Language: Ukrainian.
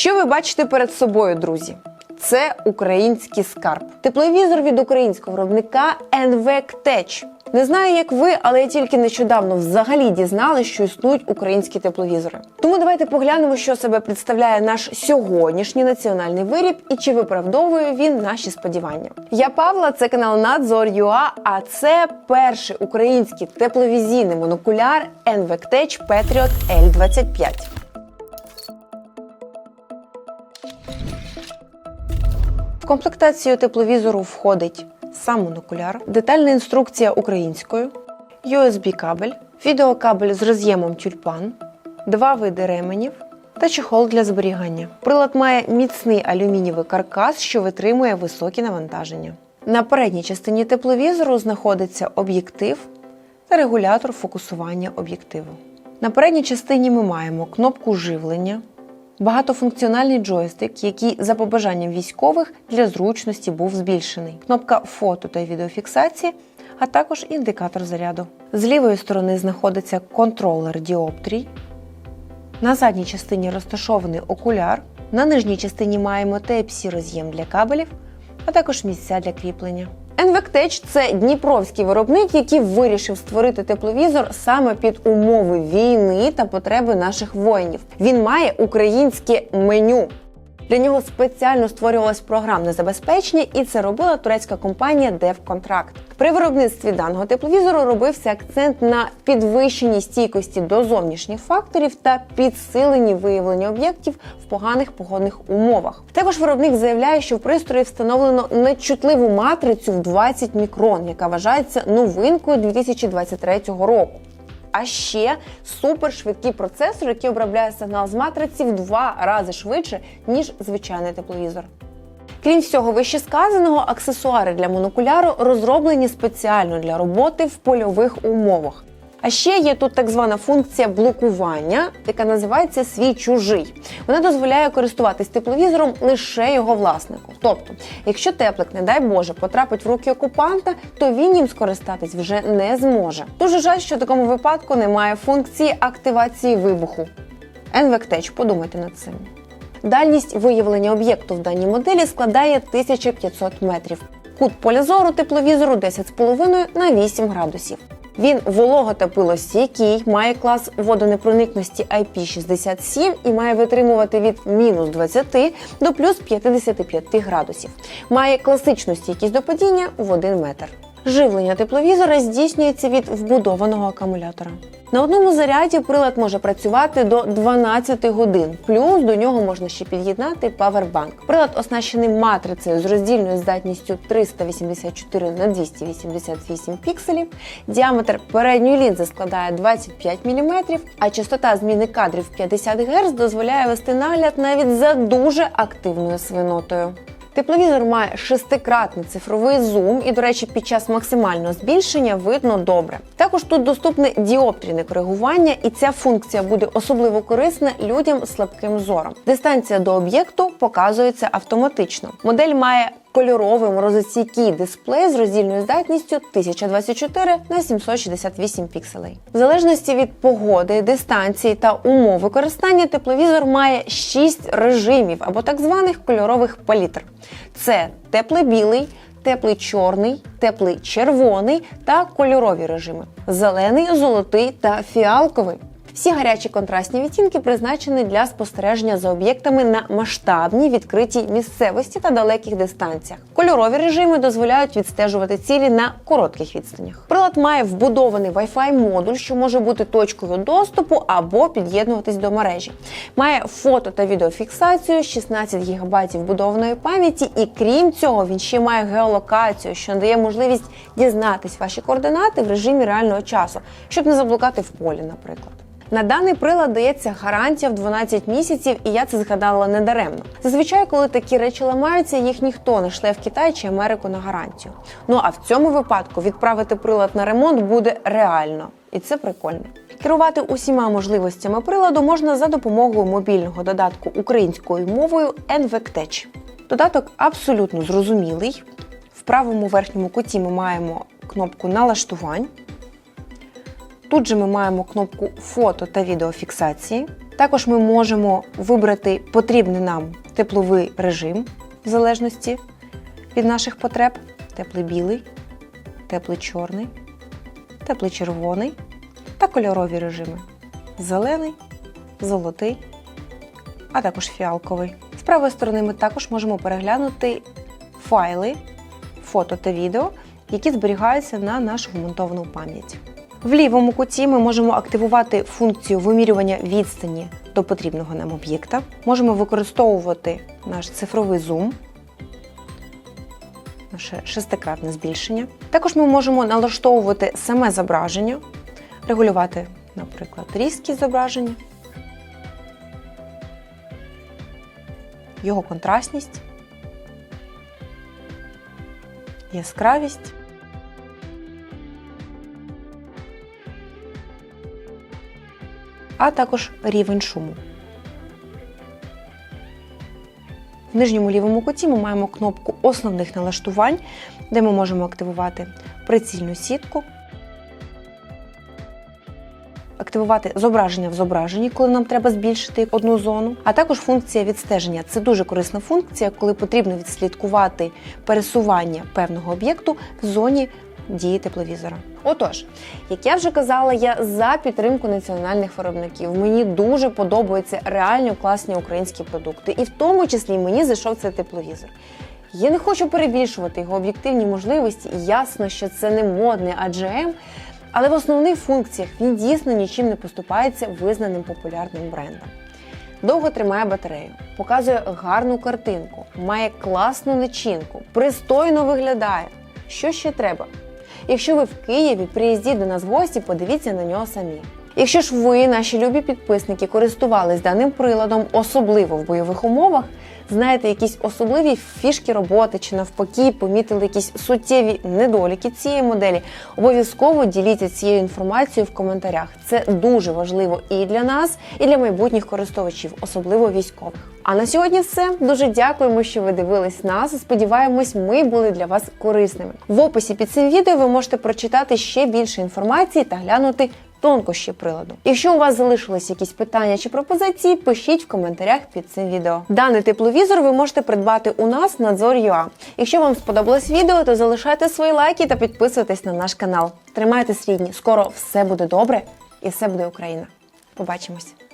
Що ви бачите перед собою, друзі? Це український скарб. Тепловізор від українського виробника NVEC Tech. Не знаю, як ви, але я тільки нещодавно взагалі дізналась, що існують українські тепловізори. Тому давайте поглянемо, що себе представляє наш сьогоднішній національний виріб і чи виправдовує він наші сподівання. Я Павла, це канал Надзор.ua, а це перший український тепловізійний монокуляр NVEC Tech Patriot L25. В комплектацію тепловізору входить сам монокуляр, детальна інструкція українською, USB-кабель, відеокабель з роз'ємом тюльпан, два види ременів та чехол для зберігання. Прилад має міцний алюмінієвий каркас, що витримує високі навантаження. На передній частині тепловізору знаходиться об'єктив та регулятор фокусування об'єктиву. На передній частині ми маємо кнопку живлення, багатофункціональний джойстик, який за побажанням військових для зручності був збільшений, кнопка фото та відеофіксації, а також індикатор заряду. З лівої сторони знаходиться контролер діоптрій. На задній частині розташований окуляр. На нижній частині маємо Type-C роз'єм для кабелів, а також місця для кріплення. NVEC це дніпровський виробник, який вирішив створити тепловізор саме під умови війни та потреби наших воїнів. Він має українське меню. Для нього спеціально створювалось програмне забезпечення, і це робила турецька компанія DevContract. При виробництві даного тепловізору робився акцент на підвищенні стійкості до зовнішніх факторів та підсиленні виявлення об'єктів в поганих погодних умовах. Також виробник заявляє, що в пристрої встановлено нечутливу матрицю в 20 мікрон, яка вважається новинкою 2023 року. А ще супершвидкі процесор, який обробляє сигнал з матриці в два рази швидше, ніж звичайний тепловізор. Крім всього вищесказаного, аксесуари для монокуляру розроблені спеціально для роботи в польових умовах. А ще є тут так звана функція блокування, яка називається свій чужий. Вона дозволяє користуватись тепловізором лише його власнику. Тобто, якщо теплик, не дай Боже, потрапить в руки окупанта, то він їм скористатись вже не зможе. Дуже жаль, що в такому випадку немає функції активації вибуху. NVEC подумайте над цим. Дальність виявлення об'єкту в даній моделі складає 1500 метрів. Кут поля зору тепловізору 10,5 на 8 градусів. Він волого та пилостійкий, має клас водонепроникності IP67 і має витримувати від мінус 20 до плюс 55 градусів. Має класичну стійкість до падіння в 1 метр. Живлення тепловізора здійснюється від вбудованого акумулятора. На одному заряді прилад може працювати до 12 годин, плюс до нього можна ще під'єднати павербанк. Прилад оснащений матрицею з роздільною здатністю 384 на 288 пікселів. Діаметр передньої лінзи складає 25 мм, а частота зміни кадрів 50 Гц дозволяє вести нагляд навіть за дуже активною свинотою. Тепловізор має шестикратний цифровий зум, і, до речі, під час максимального збільшення видно добре. Також тут доступне діоптрійне коригування, і ця функція буде особливо корисна людям з слабким зором. Дистанція до об'єкту показується автоматично. Модель має кольоровий морозостійкий дисплей з роздільною здатністю 1024 на 768 пікселей. В залежності від погоди, дистанції та умов використання тепловізор має 6 режимів або так званих кольорових палітр. Це теплий білий. Теплий чорний, теплий червоний та кольорові режими зелений, золотий та фіалковий. Всі гарячі контрастні відтінки призначені для спостереження за об'єктами на масштабній відкритій місцевості та далеких дистанціях. Кольорові режими дозволяють відстежувати цілі на коротких відстанях. Прилад має вбудований Wi-Fi модуль, що може бути точкою доступу або під'єднуватись до мережі. Має фото та відеофіксацію, 16 ГБ вбудованої пам'яті, і крім цього, він ще має геолокацію, що надає можливість дізнатись ваші координати в режимі реального часу, щоб не заблукати в полі, наприклад. На даний прилад дається гарантія в 12 місяців, і я це згадала недаремно. Зазвичай, коли такі речі ламаються, їх ніхто не шле в Китай чи Америку на гарантію. Ну а в цьому випадку відправити прилад на ремонт буде реально, і це прикольно. Керувати усіма можливостями приладу можна за допомогою мобільного додатку українською мовою NVEC Додаток абсолютно зрозумілий. В правому верхньому куті ми маємо кнопку налаштувань. Тут же ми маємо кнопку фото та відеофіксації. Також ми можемо вибрати потрібний нам тепловий режим в залежності від наших потреб: теплий білий, теплий чорний, теплий червоний та кольорові режими: зелений, золотий, а також фіалковий. З правої сторони ми також можемо переглянути файли, фото та відео, які зберігаються на нашу вмонтовану пам'ять. В лівому куті ми можемо активувати функцію вимірювання відстані до потрібного нам об'єкта. Можемо використовувати наш цифровий зум, наше шестикратне збільшення. Також ми можемо налаштовувати саме зображення, регулювати, наприклад, різкість зображення, його контрастність, яскравість. А також рівень шуму. В нижньому лівому куті ми маємо кнопку основних налаштувань, де ми можемо активувати прицільну сітку, активувати зображення в зображенні, коли нам треба збільшити одну зону, а також функція відстеження. Це дуже корисна функція, коли потрібно відслідкувати пересування певного об'єкту в зоні дії тепловізора. Отож, як я вже казала, я за підтримку національних виробників. Мені дуже подобаються реально класні українські продукти, і в тому числі мені зайшов цей тепловізор. Я не хочу перебільшувати його об'єктивні можливості. Ясно, що це не модний AGM, але в основних функціях він дійсно нічим не поступається визнаним популярним брендом. Довго тримає батарею, показує гарну картинку, має класну начинку, пристойно виглядає. Що ще треба? Якщо ви в Києві, приїздіть до нас в гості, подивіться на нього самі. Якщо ж ви, наші любі підписники, користувались даним приладом, особливо в бойових умовах, знаєте якісь особливі фішки роботи чи навпаки помітили якісь суттєві недоліки цієї моделі, обов'язково діліться цією інформацією в коментарях. Це дуже важливо і для нас, і для майбутніх користувачів, особливо військових. А на сьогодні все. Дуже дякуємо, що ви дивились нас. Сподіваємось, ми були для вас корисними. В описі під цим відео ви можете прочитати ще більше інформації та глянути тонкощі приладу. Якщо у вас залишились якісь питання чи пропозиції, пишіть в коментарях під цим відео. Даний тепловізор ви можете придбати у нас на Нadzor.ua. Якщо вам сподобалось відео, то залишайте свої лайки та підписуйтесь на наш канал. Тримайтесь рідні, скоро все буде добре і все буде Україна. Побачимось!